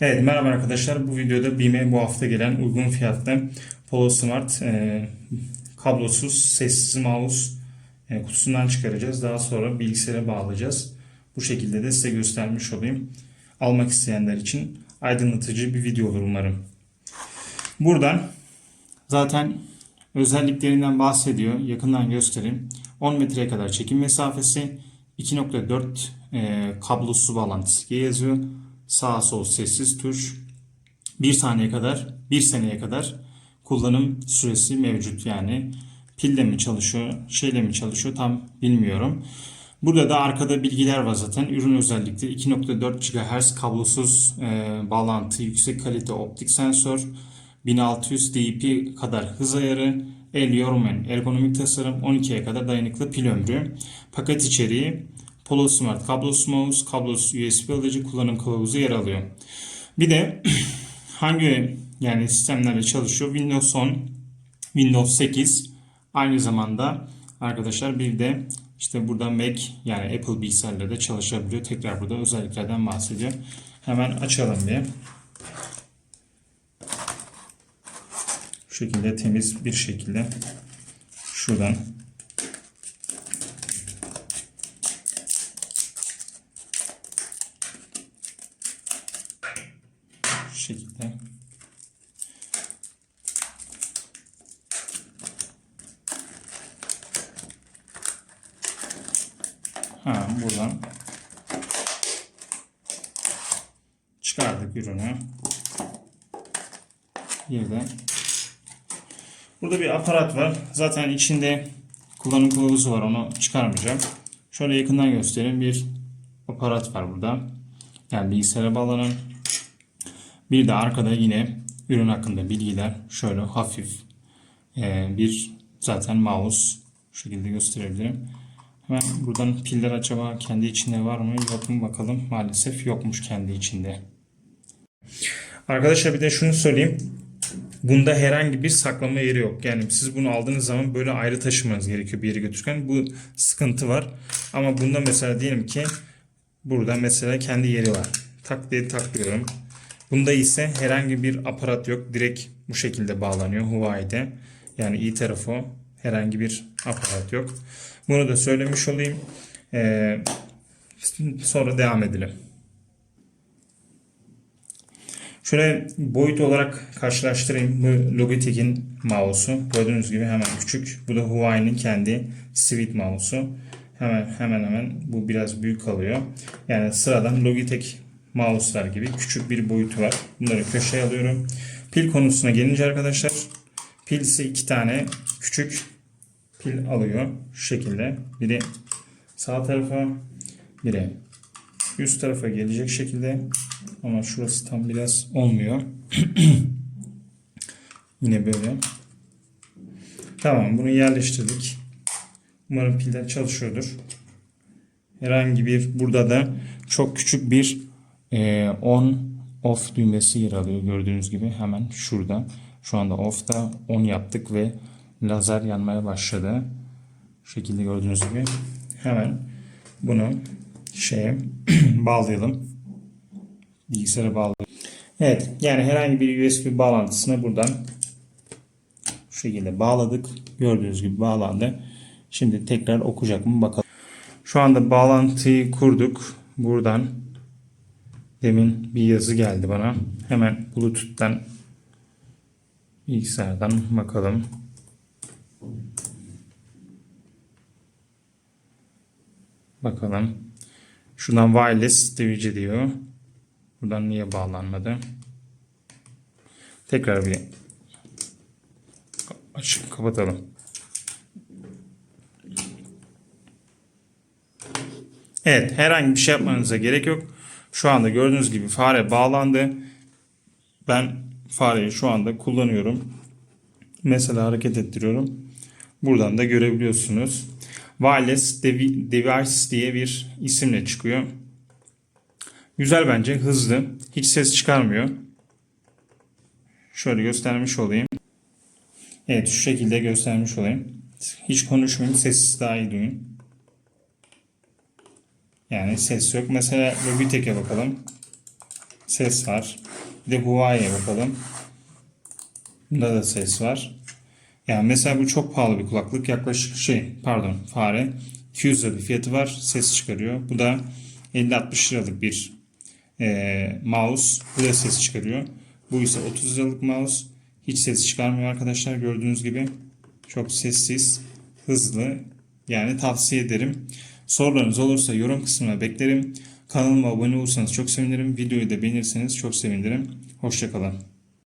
Evet merhaba arkadaşlar. Bu videoda BİM'e bu hafta gelen uygun fiyatlı Polo Smart e, kablosuz sessiz mouse e, kutusundan çıkaracağız. Daha sonra bilgisayara bağlayacağız. Bu şekilde de size göstermiş olayım. Almak isteyenler için aydınlatıcı bir video olur umarım. Buradan zaten özelliklerinden bahsediyor. Yakından göstereyim. 10 metreye kadar çekim mesafesi 2.4 e, kablosuz bağlantısı yazıyor. Sağ sol sessiz tuş. 1 saniye kadar 1 seneye kadar kullanım süresi mevcut yani pille mi çalışıyor şeyle mi çalışıyor tam bilmiyorum. Burada da arkada bilgiler var zaten. Ürün özellikleri 2.4 GHz kablosuz e, bağlantı, yüksek kalite optik sensör, 1600 dp kadar hız ayarı, el yormayan ergonomik tasarım, 12'ye kadar dayanıklı pil ömrü, paket içeriği, Polo Smart kablosuz mouse, kablosuz USB alıcı kullanım kılavuzu yer alıyor. Bir de hangi yani sistemlerle çalışıyor? Windows 10, Windows 8, aynı zamanda arkadaşlar bir de işte burada Mac yani Apple bilgisayarlarda çalışabiliyor. Tekrar burada özelliklerden bahsediyor. Hemen açalım bir. Şu şekilde temiz bir şekilde şuradan şu şekilde Ha buradan çıkardık ürünü. Bir de burada bir aparat var. Zaten içinde kullanım kılavuzu var. Onu çıkarmayacağım. Şöyle yakından göstereyim. Bir aparat var burada. Yani bilgisayara bağlanan. Bir de arkada yine ürün hakkında bilgiler. Şöyle hafif e, bir zaten mouse. Şu şekilde gösterebilirim. Hemen buradan piller acaba kendi içinde var mı yok mu bakalım. Maalesef yokmuş kendi içinde. Arkadaşlar bir de şunu söyleyeyim. Bunda herhangi bir saklama yeri yok. Yani siz bunu aldığınız zaman böyle ayrı taşımanız gerekiyor bir yere götürürken. Bu sıkıntı var. Ama bunda mesela diyelim ki burada mesela kendi yeri var. Tak diye takıyorum. Bunda ise herhangi bir aparat yok. Direkt bu şekilde bağlanıyor Huawei'de. Yani iyi tarafı o. Herhangi bir aparat yok. Bunu da söylemiş olayım. Ee, sonra devam edelim. Şöyle boyut olarak karşılaştırayım. Bu Logitech'in mouse'u. Gördüğünüz gibi hemen küçük. Bu da Huawei'nin kendi Sweet mouse'u. Hemen hemen hemen bu biraz büyük kalıyor. Yani sıradan Logitech mouse'lar gibi küçük bir boyutu var. Bunları köşeye alıyorum. Pil konusuna gelince arkadaşlar pil ise iki tane küçük pil alıyor. Şu şekilde. Biri sağ tarafa biri üst tarafa gelecek şekilde ama şurası tam biraz olmuyor. Yine böyle. Tamam bunu yerleştirdik. Umarım piller çalışıyordur. Herhangi bir burada da çok küçük bir e, on off düğmesi yer alıyor gördüğünüz gibi hemen şurada. Şu anda off'ta on yaptık ve lazer yanmaya başladı. Şu şekilde gördüğünüz gibi hemen bunu şeye bağlayalım. Bilgisayara bağlayalım. Evet yani herhangi bir USB bağlantısını buradan şu şekilde bağladık. Gördüğünüz gibi bağlandı. Şimdi tekrar okuyacak mı bakalım. Şu anda bağlantıyı kurduk. Buradan demin bir yazı geldi bana. Hemen Bluetooth'tan bilgisayardan bakalım. Bakalım. Şuradan wireless device diyor. Buradan niye bağlanmadı? Tekrar bir açıp kapatalım. Evet, herhangi bir şey yapmanıza gerek yok. Şu anda gördüğünüz gibi fare bağlandı. Ben fareyi şu anda kullanıyorum. Mesela hareket ettiriyorum. Buradan da görebiliyorsunuz. Wireless Device diye bir isimle çıkıyor. Güzel bence. Hızlı. Hiç ses çıkarmıyor. Şöyle göstermiş olayım. Evet şu şekilde göstermiş olayım. Hiç konuşmayayım. Sessiz daha iyi duyun. Yani ses yok. Mesela Logitech'e bakalım. Ses var. Bir de Huawei'ye bakalım. Bunda da ses var. Yani mesela bu çok pahalı bir kulaklık. Yaklaşık şey pardon fare. 200 lira bir fiyatı var. Ses çıkarıyor. Bu da 50-60 liralık bir e, mouse. Bu da ses çıkarıyor. Bu ise 30 liralık mouse. Hiç ses çıkarmıyor arkadaşlar. Gördüğünüz gibi çok sessiz, hızlı. Yani tavsiye ederim. Sorularınız olursa yorum kısmına beklerim. Kanalıma abone olursanız çok sevinirim. Videoyu da beğenirseniz çok sevinirim. Hoşçakalın.